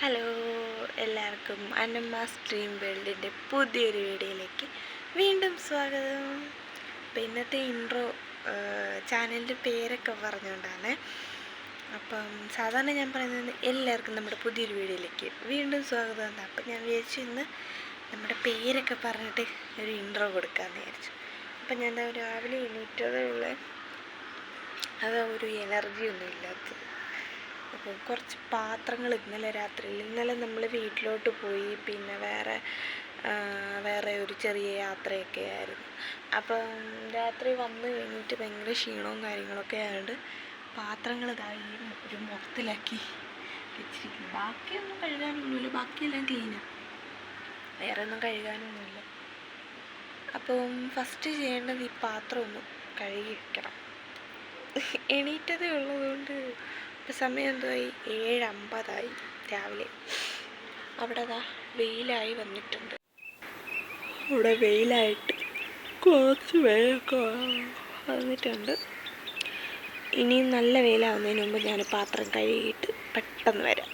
Hello എല്ലാവർക്കും Annamma stream വേൾഡിന്റെ പുതിയൊരു വീഡിയോയിലേക്ക് വീണ്ടും സ്വാഗതം. അപ്പം ഇന്നത്തെ ഇൻട്രോ ചാനലിന്റെ പേരൊക്കെ പറഞ്ഞുകൊണ്ടാണ്. അപ്പം സാധാരണ ഞാൻ പറയുന്നത് എല്ലാവർക്കും നമ്മുടെ പുതിയൊരു വീഡിയോയിലേക്ക് വീണ്ടും സ്വാഗതം എന്നാണ്. അപ്പം ഞാൻ വിചാരിച്ചു ഇന്ന് നമ്മുടെ പേരൊക്കെ പറഞ്ഞിട്ട് ഒരു ഇൻട്രോ കൊടുക്കാമെന്ന് വിചാരിച്ചു. അപ്പം ഞാൻ രാവിലെ എണീറ്റതേ ഉള്ളൂ. അത് ഒരു എനർജി ഒന്നും ഇല്ലാത്തത്. അപ്പോൾ കുറച്ച് പാത്രങ്ങൾ ഇന്നലെ രാത്രി ഇന്നലെ നമ്മൾ വീട്ടിലോട്ട് പോയി പിന്നെ വേറെ വേറെ ഒരു ചെറിയ യാത്രയൊക്കെ ആയിരുന്നു. അപ്പം രാത്രി വന്ന് കഴിഞ്ഞിട്ട് ഭയങ്കര ക്ഷീണവും കാര്യങ്ങളൊക്കെ ആയതുകൊണ്ട് പാത്രങ്ങൾ ഇതായി ഒരു മൊത്തത്തിലാക്കി വെച്ചിരിക്കുന്നു. ബാക്കിയൊന്നും കഴുകാനൊന്നുമില്ല ബാക്കിയെല്ലാം ക്ലീനാണ് വേറെ ഒന്നും കഴുകാനൊന്നുമില്ല. അപ്പം ഫസ്റ്റ് ചെയ്യേണ്ടത് ഈ പാത്രം ഒന്ന് കഴുകി വെക്കണം. എണീറ്റതേ ഉള്ളതുകൊണ്ട് ഇപ്പം സമയം എന്തായി? ഏഴ് അമ്പതായി രാവിലെ. അവിടെ അതാ വെയിലായി വന്നിട്ടുണ്ട്. ഇവിടെ വെയിലായിട്ട് കുറച്ച് വെയിലൊക്കെ വന്നിട്ടുണ്ട്. ഇനിയും നല്ല വെയിലാവുന്നതിന് മുമ്പ് ഞാൻ പാത്രം കഴുകിയിട്ട് പെട്ടെന്ന് വരാം.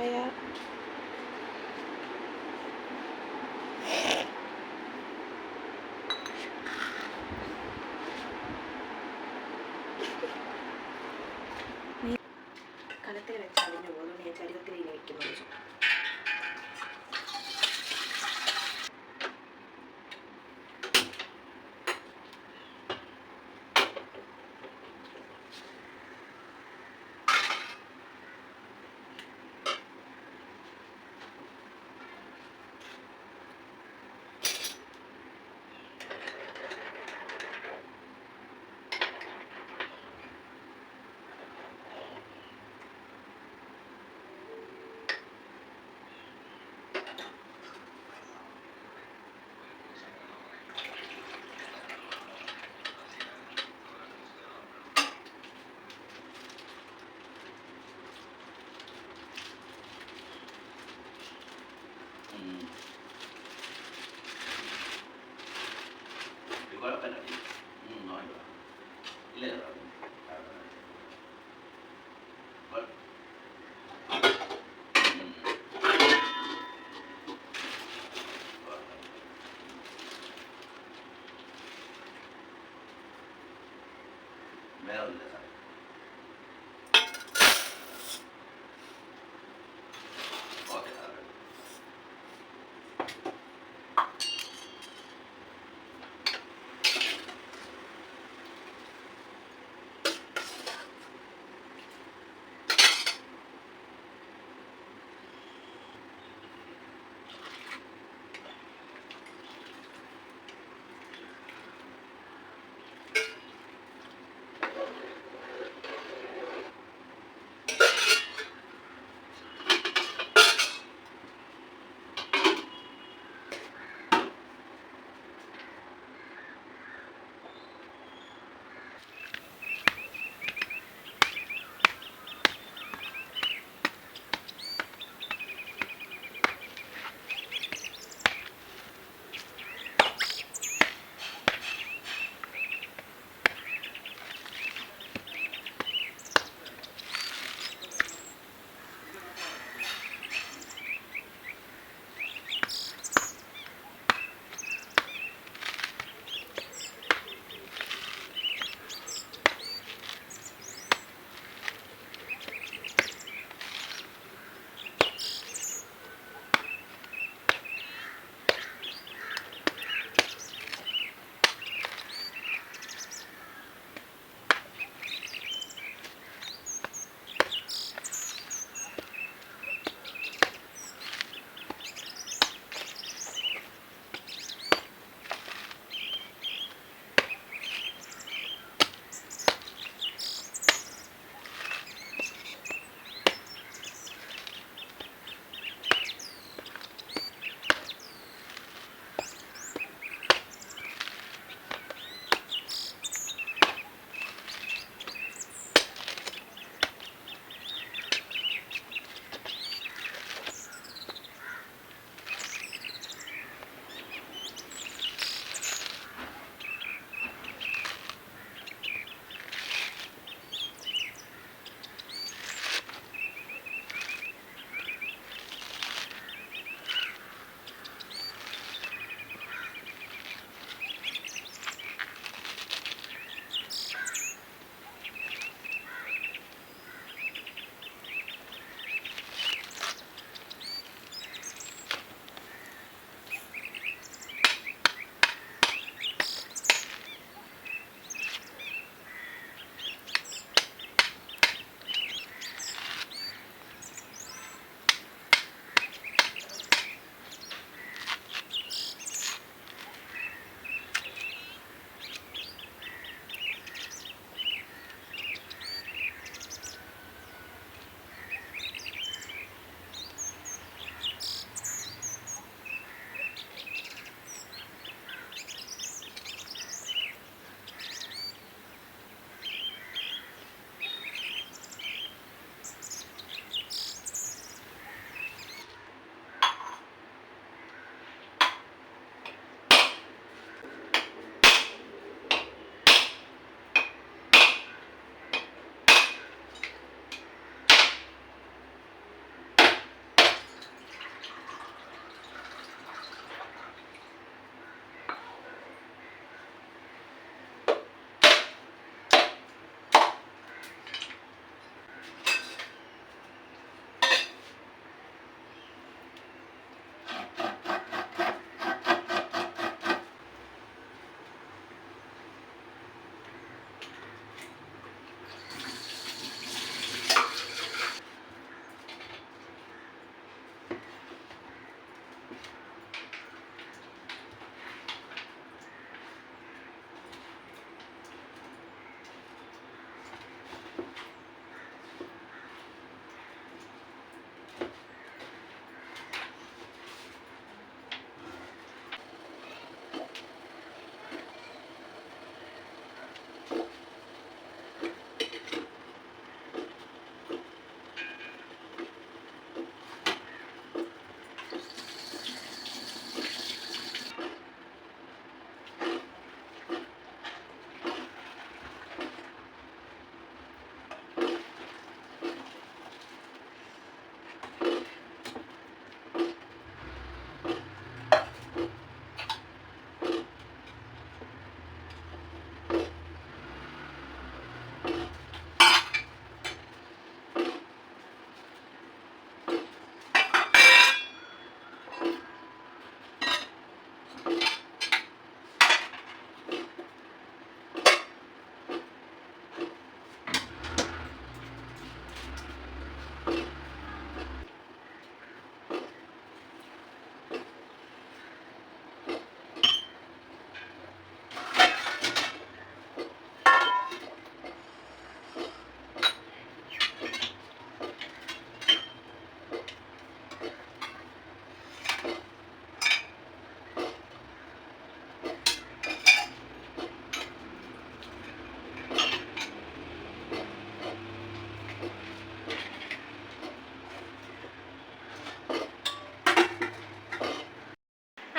ചായ കലത്തിൽ വെച്ച് അതിന് പോകുന്നു ഞാൻ ചരുവത്തിലേക്ക് വയ്ക്കുന്നു കുഴപ്പമില്ല. ഉം, നോക്കിക്കോ. ഇല്ല, ഇല്ല, കുഴപ്പമില്ല. കുഴ- ഉം. കുഴപ്പമില്ല. വേറെ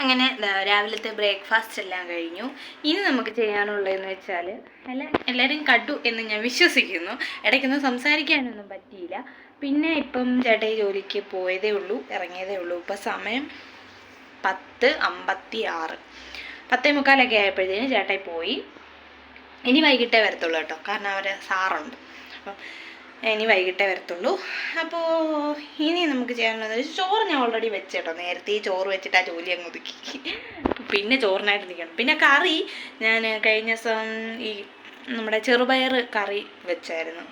അങ്ങനെ രാവിലത്തെ ബ്രേക്ക്ഫാസ്റ്റ് എല്ലാം കഴിഞ്ഞു. ഇനി നമുക്ക് ചെയ്യാനുള്ളതെന്ന് വെച്ചാൽ എല്ലാ എല്ലാവരും കണ്ടു എന്ന് ഞാൻ വിശ്വസിക്കുന്നു. ഇടയ്ക്കൊന്നും സംസാരിക്കാനൊന്നും പറ്റിയില്ല. പിന്നെ ഇപ്പം ചേട്ടായി ജോലിക്ക് പോയതേ ഉള്ളൂ ഇറങ്ങിയതേ ഉള്ളൂ. ഇപ്പം സമയം പത്ത് അമ്പത്തി ആറ് പത്തേ മുക്കാലൊക്കെ ആയപ്പോഴത്തേന് ചേട്ടായി പോയി. ഇനി വൈകിട്ടേ വരത്തുള്ളൂ കേട്ടോ. കാരണം അവരെ സാറുണ്ട്. അപ്പം ഇനി വൈകിട്ടേ വരത്തുള്ളൂ. അപ്പോൾ ഇനി നമുക്ക് ചെയ്യാനുള്ളത് ചോറ് ഞാൻ ഓൾറെഡി വെച്ചേട്ടോ. നേരത്തെ ഈ ചോറ് വെച്ചിട്ട് ആ ജോലി അങ്ങ് ഒതുക്കി. പിന്നെ ചോറിനായിട്ട് നിൽക്കണം പിന്നെ കറി ഞാൻ കഴിഞ്ഞ ദിവസം ഈ നമ്മുടെ ചെറുപയർ കറി വെച്ചായിരുന്നു.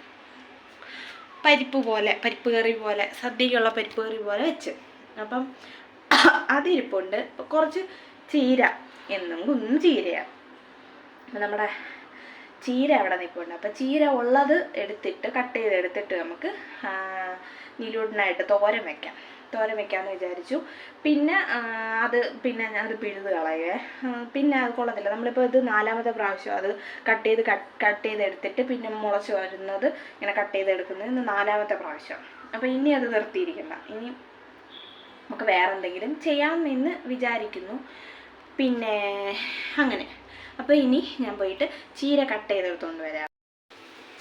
പരിപ്പ് പോലെ പരിപ്പ് കറി പോലെ സദ്യക്കുള്ള പരിപ്പ് കറി പോലെ വെച്ച്. അപ്പം അതിരിപ്പുണ്ട്. കുറച്ച് ചീര എന്നും കുന്നും ചീരയാണ് നമ്മുടെ ചീര അവിടെ നിൽപ്പുണ്ട്. അപ്പോൾ ചീര ഉള്ളത് എടുത്തിട്ട് കട്ട് ചെയ്ത് എടുത്തിട്ട് നമുക്ക് നിലൂടിനായിട്ട് തോരൻ വെക്കാം. തോരൻ വെക്കാമെന്ന് വിചാരിച്ചു. പിന്നെ അത് പിന്നെ അത് പിഴുത് കളയുക പിന്നെ അത് കൊള്ളത്തില്ല. നമ്മളിപ്പോൾ ഇത് നാലാമത്തെ പ്രാവശ്യം അത് കട്ട് ചെയ്ത് കട്ട് ചെയ്ത് എടുത്തിട്ട് പിന്നെ മുളച്ച് വരുന്നത് ഇങ്ങനെ കട്ട് ചെയ്ത് എടുക്കുന്നത് ഇന്ന് നാലാമത്തെ പ്രാവശ്യം. അപ്പോൾ ഇനി അത് നിർത്തിയിരിക്കണ്ട. ഇനി നമുക്ക് വേറെ എന്തെങ്കിലും ചെയ്യാമെന്ന് വിചാരിക്കുന്നു. പിന്നെ അങ്ങനെ. അപ്പോൾ ഇനി ഞാൻ പോയിട്ട് ചീര കട്ട് ചെയ്തെടുത്തുകൊണ്ട് വരാം.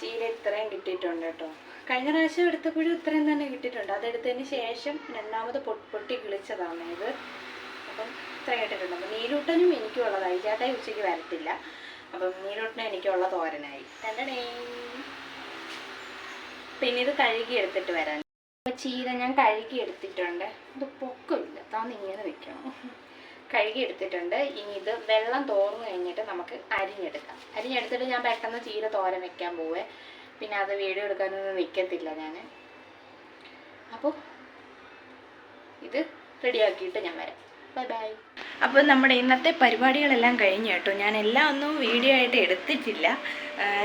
ചീര ഇത്രയും കിട്ടിയിട്ടുണ്ട് കേട്ടോ. കഴിഞ്ഞ പ്രാവശ്യം എടുത്തപ്പോഴും ഇത്രയും തന്നെ കിട്ടിയിട്ടുണ്ട്. അതെടുത്തതിന് ശേഷം രണ്ടാമത് പൊട്ടി കിളിച്ചതാണ് ഇത്. അപ്പം ഇത്ര കിട്ടിയിട്ടുണ്ട്. അപ്പം നീലൂട്ടനും എനിക്കും ഉള്ളതായി. ചേട്ടായി ഉച്ചയ്ക്ക് വരത്തില്ല. അപ്പം നീലൂട്ടനും എനിക്കുള്ള തോരനായി. രണ്ടടേ പിന്നെ ഇത് കഴുകി എടുത്തിട്ട് വരാൻ. ചീര ഞാൻ കഴുകി എടുത്തിട്ടുണ്ട്. ഇത് പൊക്കമില്ല താന്ന് ഇങ്ങനെ വെക്കണം കഴുകി എടുത്തിട്ടുണ്ട് ഇനി ഇത് വെള്ളം തോർന്നു കഴിഞ്ഞിട്ട് നമുക്ക് അരിഞ്ഞെടുക്കാം. അരിഞ്ഞെടുത്തിട്ട് ഞാൻ പെട്ടെന്ന് ചീര തോരൻ വെക്കാൻ പോവേ. പിന്നെ അത് വീഡിയോ എടുക്കാനൊന്നും നിൽക്കത്തില്ല ഞാൻ അപ്പോൾ ഇത് റെഡിയാക്കിയിട്ട് ഞാൻ വരാം. Bye bye. അപ്പോൾ നമ്മുടെ ഇന്നത്തെ പരിപാടികളെല്ലാം കഴിഞ്ഞു കേട്ടോ. ഞാൻ എല്ലാം ഒന്നും വീഡിയോ ആയിട്ട് എടുത്തിട്ടില്ല.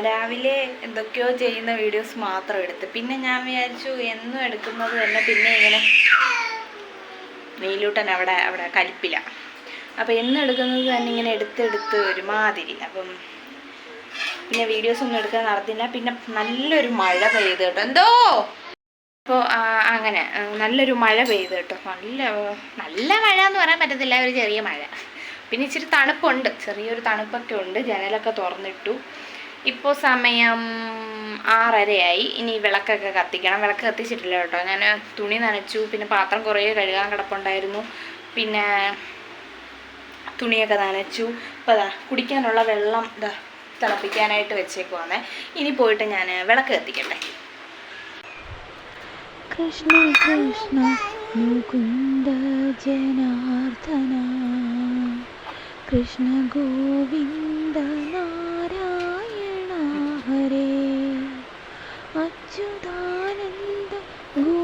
രാവിലെ എന്തൊക്കെയോ ചെയ്യുന്ന വീഡിയോസ് മാത്രം എടുത്ത്. പിന്നെ ഞാൻ വിചാരിച്ചു എന്നും എടുക്കുന്നത് തന്നെ പിന്നെ ഇങ്ങനെ നീലൂട്ടൻ അവിടെ അവിടെ കലിപ്പില്ല. അപ്പോൾ എന്നും എടുക്കുന്നത് തന്നെ ഇങ്ങനെ എടുത്തെടുത്ത് ഒരുമാതിരി. അപ്പം പിന്നെ വീഡിയോസ് ഒന്നും എടുക്കാൻ നടത്തില്ല പിന്നെ നല്ലൊരു മഴ പെയ്ത് കേട്ടോ. എന്തോ? അപ്പോൾ അങ്ങനെ നല്ലൊരു മഴ പെയ്ത് കേട്ടോ. നല്ല നല്ല മഴ എന്ന് പറയാൻ പറ്റത്തില്ല. ഒരു ചെറിയ മഴ. പിന്നെ ഇച്ചിരി തണുപ്പുണ്ട്. ചെറിയൊരു തണുപ്പൊക്കെ ഉണ്ട്. ജനലൊക്കെ തുറന്നിട്ടു. ഇപ്പോൾ സമയം ആറരയായി. ഇനി വിളക്കൊക്കെ കത്തിക്കണം. വിളക്ക് കത്തിച്ചിട്ടില്ല കേട്ടോ. ഞാൻ തുണി നനച്ചു. പിന്നെ പാത്രം കുറേ കഴുകാൻ കിടപ്പുണ്ടായിരുന്നു. പിന്നെ തുണിയൊക്കെ നനച്ചു. അപ്പോൾ അതാ കുടിക്കാനുള്ള വെള്ളം ഇതാ തിളപ്പിക്കാനായിട്ട് വെച്ചേക്കുവാണേ. ഇനി പോയിട്ട് ഞാൻ വിളക്ക് കത്തിക്കട്ടെ. കൃഷ്ണ കൃഷ്ണ ജനാർദ്ദന. കൃഷ്ണ ഗോവിന്ദ നാരായണ ഹരേ. അച്യുതാനന്ദ ഗോവിന്ദ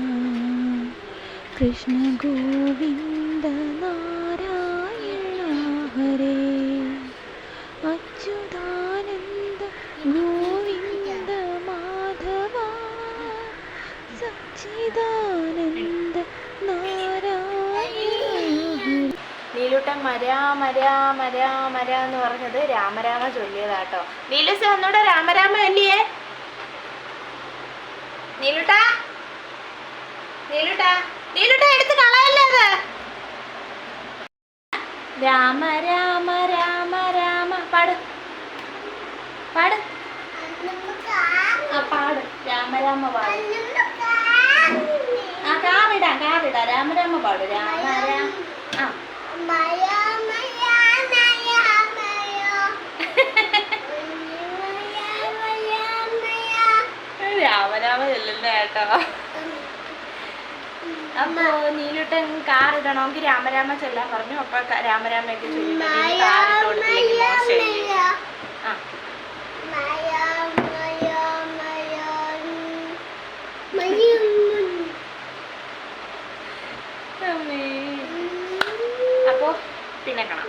കൃഷ്ണ ഗോവിന്ദ നാരായണ ഹരേ അച്യുതാനന്ദ ഗോവിന്ദ മാധവ. സച്ചിദാനന്ദ നാരായണ നീലൂട്ടൻ മരാ മരാ മരാ മരാ എന്ന് പറഞ്ഞത് രാമരാമ ചൊല്ലിയതാട്ടോ. നീലൂസ് ഒന്നുകൂടെ രാമരാമ അല്ലേ നീലൂട്ടാ നീലൂട്ടാ. നീലുട്ടാ എടുത്ത് കളയല്ലേ അത്? രാമ രാമ രാമ രാമ പാട്. പാട്. ആ പാട്. രാമ രാമ പാട്. ആ കാവിടാ കാവിടാ. രാമ രാമ പാട്. രാമ രാമ. ആ. രാമരാമ ചെല്ലുന്ന കേട്ടോ അപ്പോ നീലുട്ടൻ കാർ ഇടണമെങ്കിൽ രാമരാമ ചെല്ലാൻ പറഞ്ഞു. അപ്പൊ രാമരാമയൊക്കെ ആ. അപ്പോ പിന്നെ കാണാം.